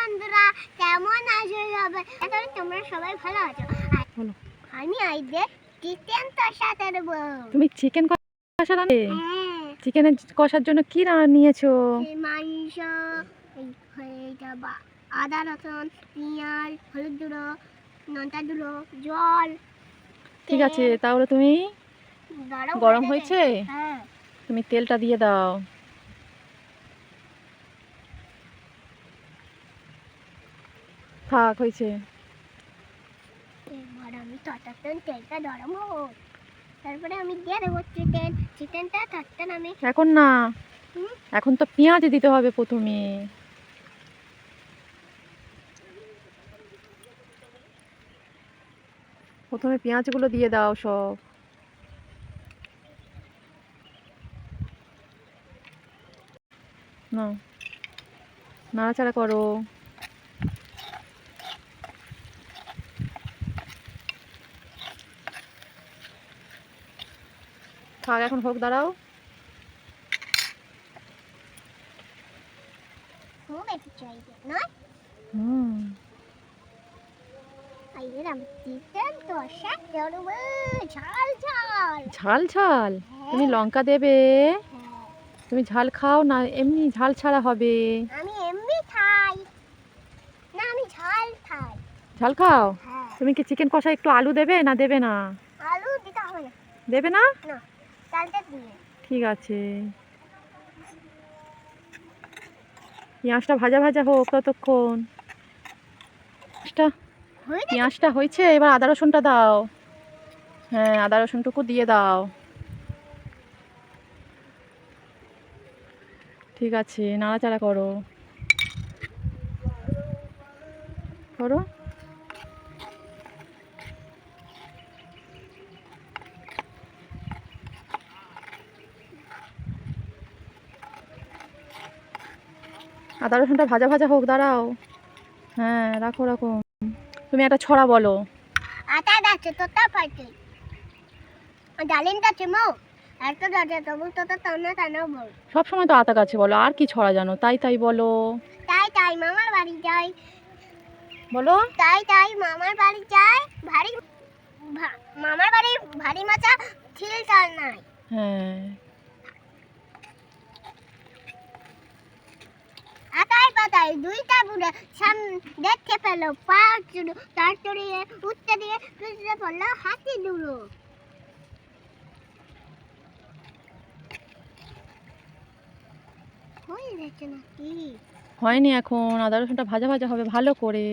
বন্ধুরা কেমন আছো সবাই? এখন তোমরা সবাই ভালো আছো। আমি আইদের চিকেন কষাতে দেবো তুমি চিকেন কষা রান্না হ্যাঁ। চিকেনের কষার জন্য কি রান্না নিয়েছো? মাংস আদা রসুন পেঁয়াজ হলুদ গুঁড়ো লঙ্কা গুঁড়ো জল ঠিক আছে তাহলে তুমি গরম গরম হয়েছে? হ্যাঁ। তুমি তেলটা দিয়ে দাও। থাক হয়েছে। এবার আমি ততক্ষণ তেলটা গরম হোক তারপরে আমি দিয়ে দেবো চিকেন চিকেনটা ততক্ষণ আমি এখন না। এখন তো পেঁয়াজ দিতে হবে প্রথমে। প্রথমে পেঁয়াজগুলো দিয়ে দাও সব। না নাড়াচাড়া করো। থাক এখন হোক দাঁড়াও। হুম। ঝাল ঝাল। ঝাল তুমি লঙ্কা দেবে? হ্যাঁ, তুমি ঝাল খাও না এমনি ঝাল ছাড়া হবে। আমি এমনি খাই। না আমি ঝাল খাই। ঝাল খাও? হ্যাঁ। তুমি কি চিকেন কষা একটু আলু দেবে না দেবে না? আলু দিতে হবে না। দেবে না? না। ঠিক আছে। পেঁয়াজটা ভাজা ভাজা হোক ততক্ষণ। পেঁয়াজটা হয়েছে এবার আদা রসুনটা দাও। হ্যাঁ আদা রসুনটুকু দিয়ে দাও। ঠিক আছে নাড়াচাড়া করো। করো? আদা রসুনটা ভাজা ভাজা হোক দাঁড়াও। হ্যাঁ রাখো রাখো। তুমি একটা ছড়া বলো। আটা যাচ্ছে তোতা ফাটে। ডালিম যাচ্ছে মো। একটা যাচ্ছে তবু তোতা টানা টানা বল সব সময় তো আতা গাছে বলো আর কি ছড়া জানো? তাই তাই বলো। তাই তাই মামার বাড়ি যাই। বলো। তাই তাই মামার বাড়ি যাই। ভারী মামার বাড়ি ভারী মাচা ছিল চাল নাই। হ্যাঁ। পাতায় দুইটা বুড়ে সাম দেখতে চুড়ো তার চড়িয়ে উঠতে দিয়ে পড়ল হাতি নাকি? হয়নি এখন, আদা রসুনটা ভাজা ভাজা হবে, ভালো করে।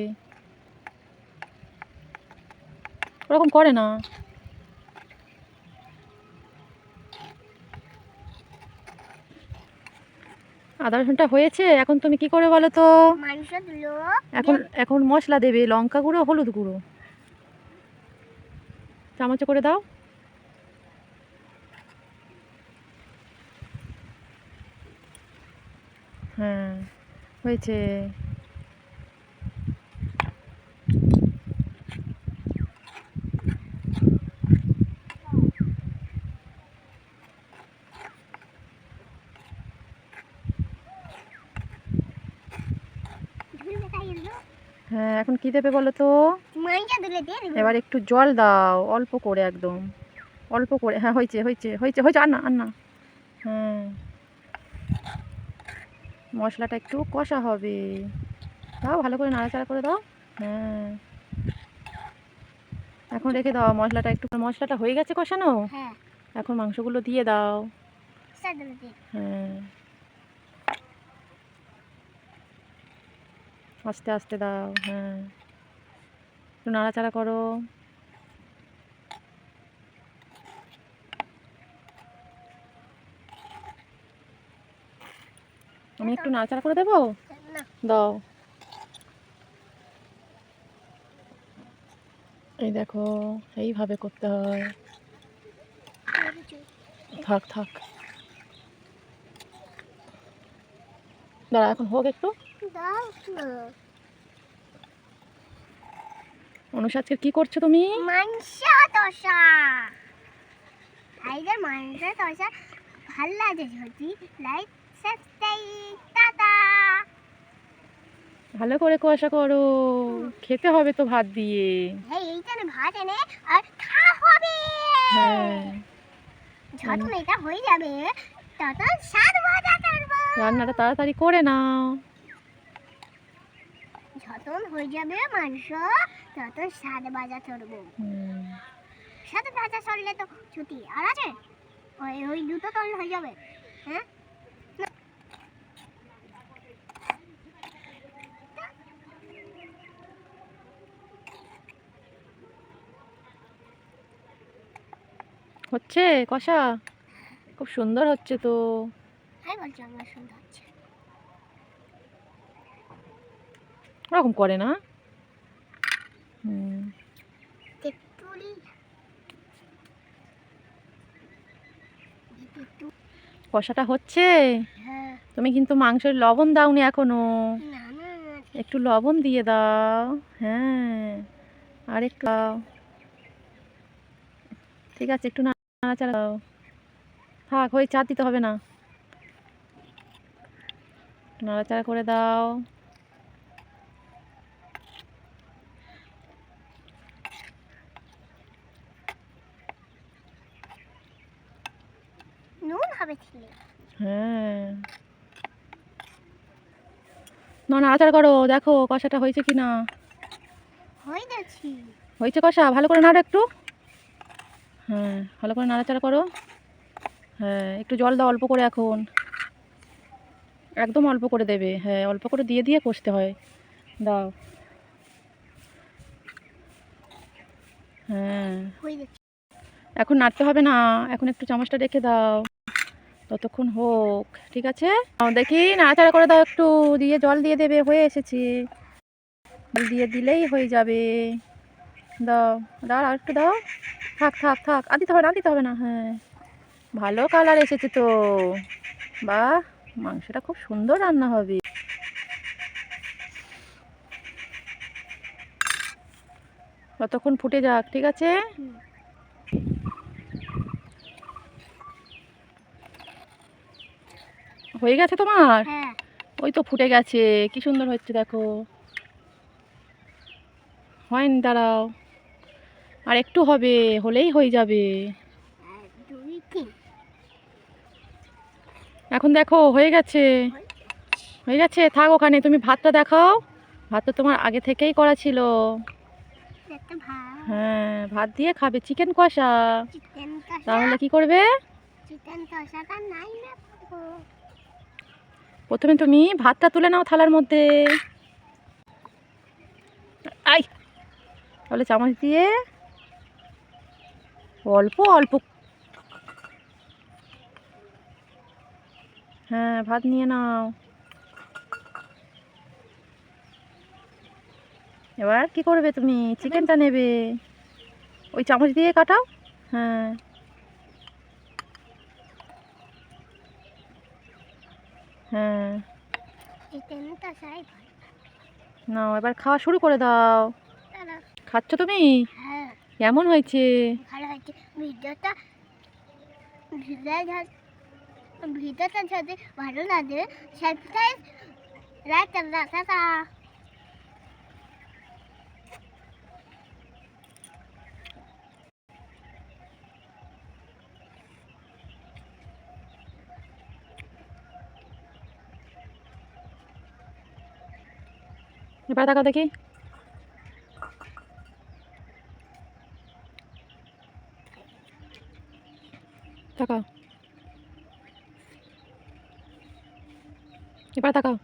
ওরকম করে না। আদা ঘণ্টা হয়েছে এখন তুমি কি করে বলো তো? এখন এখন মশলা দেবে লঙ্কা গুঁড়ো হলুদ গুঁড়ো। চামচে করে দাও। হ্যাঁ হয়েছে। হ্যাঁ এখন কি দেবে বলো তো? এবার একটু জল দাও অল্প করে একদম। অল্প করে হ্যাঁ হয়েছে হয়েছে হয়েছে হয়েছে আর না আর না। হ্যাঁ। মশলাটা একটু কষা হবে। দাও ভালো করে নাড়াচাড়া করে দাও। হ্যাঁ। এখন রেখে দাও মশলাটা একটু মশলাটা হয়ে গেছে কষানো? হ্যাঁ। এখন মাংসগুলো দিয়ে দাও। হ্যাঁ। আস্তে আস্তে দাও হ্যাঁ। একটু নাড়াচাড়া করো। আমি একটু নাড়াচাড়া করে দেবো? দাও। এই দেখো এইভাবে করতে হয়। থাক থাক। দাঁড়া এখন হোক একটু। অনুষা আজকে কি করছ তুমি? মাংস দশা আইদের মাংস দশা ভালো লাগে যদি লাইক সাবস্ক্রাইব টাটা। ভালো করে কষা করো। খেতে হবে তো ভাত দিয়ে। হ্যাঁ এইখানে ভাত এনে আর খাওয়া হবে। হ্যাঁ। যখন এটা হয়ে যাবে তখন স্বাদ মজা করব। রান্নাটা তাড়াতাড়ি করে নাও। যখন হয়ে যাবে মাংস তত স্বাদ ভাজা চড়বো। স্বাদ ভাজা চললে তো ছুটি আর আছে? ওই ওই দুটো তল হয়ে যাবে হ্যাঁ? হচ্ছে কষা? খুব সুন্দর হচ্ছে তো। আমি বলছি আমার সুন্দর হচ্ছে। ওরকম করে না? হুম। কষাটা হচ্ছে? হ্যাঁ। তুমি কিন্তু মাংসের লবণ দাওনি এখনও। একটু লবণ দিয়ে দাও। হ্যাঁ আর একটু দাও। ঠিক আছে একটু নাড়াচাড়া দাও। থাক হয়ে চা দিতে হবে না। নাড়াচাড়া করে দাও। নুন হবে ছিলে হ্যাঁ। না নাড়াচাড়া করো দেখো কষাটা হয়েছে কি না হয়েছে কষা ভালো করে নাড়ো একটু। হ্যাঁ ভালো করে নাড়াচাড়া করো। হ্যাঁ একটু জল দাও অল্প করে এখন। একদম অল্প করে দেবে। হ্যাঁ অল্প করে দিয়ে দিয়ে কষতে হয়। দাও। হ্যাঁ। এখন নাড়তে হবে না এখন একটু চামচটা রেখে দাও। ততক্ষণ হোক, ঠিক আছে? দেখি, নাড়াচাড়া করে দাও একটু, দিয়ে জল দিয়ে দেবে, হয়ে এসেছে। দিয়ে দিলেই হয়ে যাবে। দাও দাও আর একটু দাও। থাক থাক থাক, আর দিতে হবে না দিতে হবে না হ্যাঁ। ভালো কালার এসেছে তো। বাহ, মাংসটা খুব সুন্দর রান্না হবে। ততক্ষণ ফুটে যাক, ঠিক আছে? হয়ে গেছে তোমার? হ্যাঁ। ওই তো ফুটে গেছে। কি সুন্দর হচ্ছে দেখো। হয়নি দাঁড়াও। আর একটু হবে হলেই হয়ে যাবে। এখন দেখো হয়ে গেছে। হয়ে গেছে? থাক ওখানে তুমি ভাতটা দেখাও। ভাত তো তোমার আগে থেকেই করা ছিল। হ্যাঁ ভাত দিয়ে খাবে। চিকেন কষা। তাহলে কি করবে? চিকেন কষাটা নাই। প্রথমে তুমি ভাতটা তুলে নাও থালার মধ্যে। আই! তাহলে চামচ দিয়ে অল্প অল্প। হ্যাঁ ভাত নিয়ে নাও। এবার কি করবে তুমি? চিকেনটা নেবে। ওই চামচ দিয়ে কাটাও। হ্যাঁ। হ্যাঁ। নাও এবার খাওয়া শুরু করে দাও। খাচ্ছ তুমি? হ্যাঁ। কেমন হয়েছে? ভিডিওটা ভিডিও ভিডিওটা যদি ভালো লাগে সাবস্ক্রাইব লাইক টাটা এবার তাকাও দেখি তাকাও এবার তাকাও